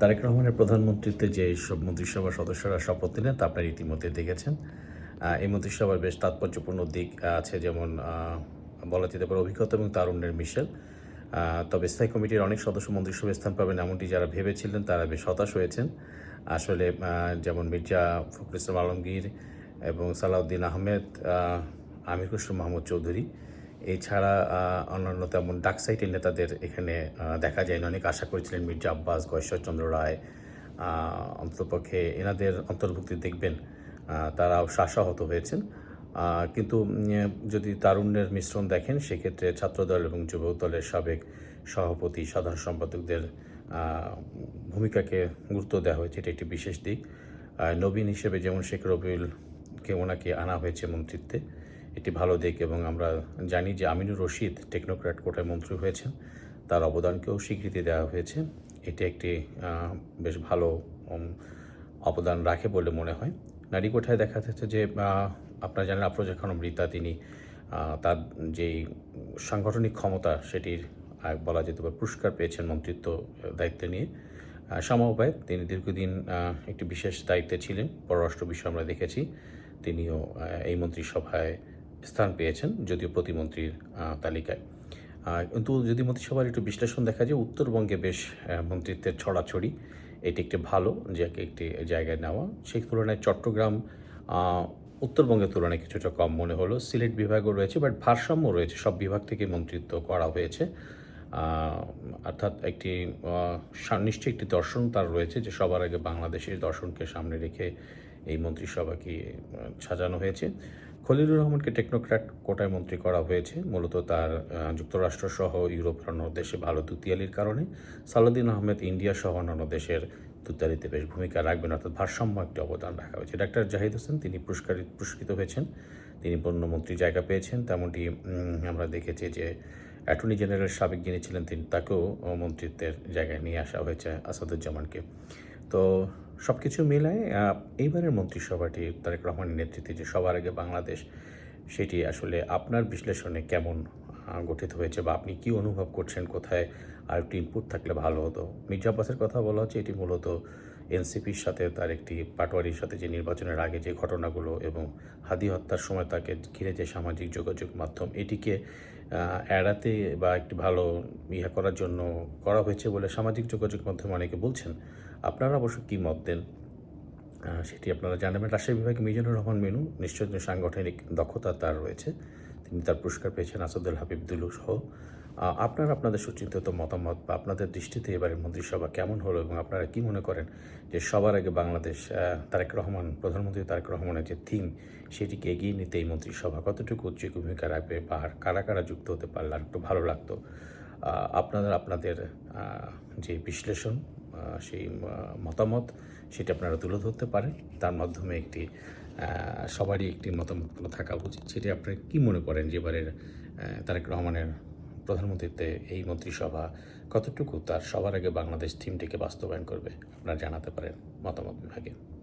তারেক রহমানের প্রধানমন্ত্রীতে যে সব মন্ত্রিসভার সদস্যরা শপথ নিলেন, তা আপনারা ইতিমধ্যে দেখেছেন। এই মন্ত্রিসভার বেশ তাৎপর্যপূর্ণ দিক আছে, যেমন বলা যেতে পারে অভিজ্ঞতা এবং তারুণ্যের মিশেল। তবে স্থায়ী কমিটির অনেক সদস্য মন্ত্রিসভায় স্থান পাবেন এমনটি যারা ভেবেছিলেন, তারা বেশ হতাশ হয়েছেন। আসলে যেমন মির্জা ফখরুল ইসলাম আলমগীর এবং সালাউদ্দিন আহমেদ আমির খসরু মাহমুদ চৌধুরী এছাড়া অন্যান্য তেমন ডাকসাইটের নেতাদের এখানে দেখা যায় না অনেক আশা করেছিলেন মির্জা আব্বাস গয়েশ্বরচন্দ্র রায় আহ, অন্ততপক্ষে এনাদের অন্তর্ভুক্তি দেখবেন তারাও শাসাহত হয়েছেন। কিন্তু যদি তারুণ্যের মিশ্রণ দেখেন সেক্ষেত্রে ছাত্রদল এবং যুবক দলের সাবেক সভাপতি সাধারণ সম্পাদকদের ভূমিকাকে গুরুত্ব দেওয়া হয়েছে। এটা একটি বিশেষ দিক। নবীন হিসেবে যেমন শেখ রবিউলকে ওনাকে আনা হয়েছে মন্ত্রিত্বে এটি ভালো দিক এবং আমরা জানি যে আমিনুর রশিদ টেকনোক্র্যাট কোটায় মন্ত্রী হয়েছেন। তার অবদানকেও স্বীকৃতি দেওয়া হয়েছে। এটি একটি বেশ ভালো অবদান রাখে বলে মনে হয়। নারী কোঠায় দেখা যাচ্ছে যে আপনারা জানেন আফরোজা খানম রীতা, তিনি তার যেই সাংগঠনিক ক্ষমতা সেটির বলা যেতে পারে পুরস্কার পেয়েছেন মন্ত্রিত্ব দায়িত্ব নিয়ে। সমবায়, তিনি দীর্ঘদিন একটি বিশেষ দায়িত্বে ছিলেন। পররাষ্ট্র বিষয় আমরা দেখেছি, তিনিও এই মন্ত্রিসভায় স্থান পেয়েছেন যদিও প্রতিমন্ত্রীর তালিকায়। কিন্তু যদি মন্ত্রিসভার একটু বিশ্লেষণ দেখা যায়, উত্তরবঙ্গে বেশ মন্ত্রিত্বের ছড়াছড়ি। এটি একটি ভালো যে একটি জায়গায় নেওয়া। সেই তুলনায় চট্টগ্রাম উত্তরবঙ্গের তুলনায় কিছুটা কম মনে হলো। সিলেট বিভাগও রয়েছে, বাট ভারসাম্য রয়েছে। সব বিভাগ থেকে মন্ত্রিত্ব করা হয়েছে। অর্থাৎ একটি নিশ্চয়ই একটি দর্শন তার রয়েছে যে সবার আগে বাংলাদেশের দর্শনকে সামনে রেখে এই মন্ত্রিসভাকে সাজানো হয়েছে। খলিলুর রহমানকে টেকনোক্র্যাট কোটায় মন্ত্রী করা হয়েছে। মূলত তার আহ, যুক্তরাষ্ট্র সহ ইউরোপের অন্য দেশে ভালো দুতিয়ালির কারণে। সালাউদ্দিন আহমেদ ইন্ডিয়া সহ অন্যান্য দেশের দুতিয়ালিতে বেশ ভূমিকা রাখবেন অর্থাৎ ভারসাম্য একটি অবদান রাখা হয়েছে। ডাক্তার জাহিদ হোসেন তিনি পুরস্কারিত পুরস্কৃত হয়েছেন। তিনি পণ্যমন্ত্রী জায়গা পেয়েছেন। তেমনটি আমরা দেখেছি যে অ্যাটর্নি জেনারেল সাবেক যিনি ছিলেন তিনি তাকেও মন্ত্রিত্বের জায়গায় নিয়ে আসা হয়েছে আসাদুজ্জামানকে। তো সব কিছু মিলায় এইবারের মন্ত্রিসভাটি তারেক রহমানের নেতৃত্বে যে সবার আগে বাংলাদেশ, সেটি আসলে আপনার বিশ্লেষণে কেমন গঠিত হয়েছে বা আপনি কি অনুভব করছেন, কোথায় আর একটু ইনপুট থাকলে ভালো হতো? মির্জা আব্বাসের কথা বলা হচ্ছে, এটি মূলত এনসিপির সাথে তার একটি পাটোয়ারির সাথে যে নির্বাচনের আগে যে ঘটনাগুলো এবং হাদি হত্যার সময় তাকে ঘিরে যে সামাজিক যোগাযোগ মাধ্যম, এটিকে এড়াতে বা একটি ভালো ইহা করার জন্য করা হয়েছে বলে সামাজিক যোগাযোগ মাধ্যমে অনেকে বলছেন। আপনারা অবশ্য কী মত দেন? সেটি আপনারা জানাবেন। রাজশাহী বিভাগে মিজানুর রহমান মেনু নিশ্চয় সাংগঠনিক দক্ষতা তার রয়েছে। তিনি তার পুরস্কার পেয়েছেন আসাদুল হাবিব দুলু সহ। আপনারা আপনাদের সুচিন্তিত মতামত বা আপনাদের দৃষ্টিতে এবারের মন্ত্রিসভা কেমন হলো এবং আপনারা কি মনে করেন যে সবার আগে বাংলাদেশ তারেক রহমান প্রধানমন্ত্রী তারেক রহমানের যে থিম সেটিকে এগিয়ে নিতে এই মন্ত্রিসভা কতটুকু উজ্জ্বল ভূমিকা রাখবে বা কারা কারা যুক্ত হতে পারলে আর একটু ভালো লাগতো। আহ, আপনারা আপনাদের যে বিশ্লেষণ সেই মতামত সেটা আপনারা তুলে ধরতে পারেন। তার মাধ্যমে একটি সবারই একটি মতামত থাকা উচিত। সেটি আপনারা কী মনে করেন যে এবারের তারেক রহমানের প্রধানমন্ত্রীতে এই মন্ত্রিসভা কতটুকু? তার সবার আগে বাংলাদেশ থিমটিকে বাস্তবায়ন করবে। আপনারা জানাতে পারেন মতামত বিভাগে।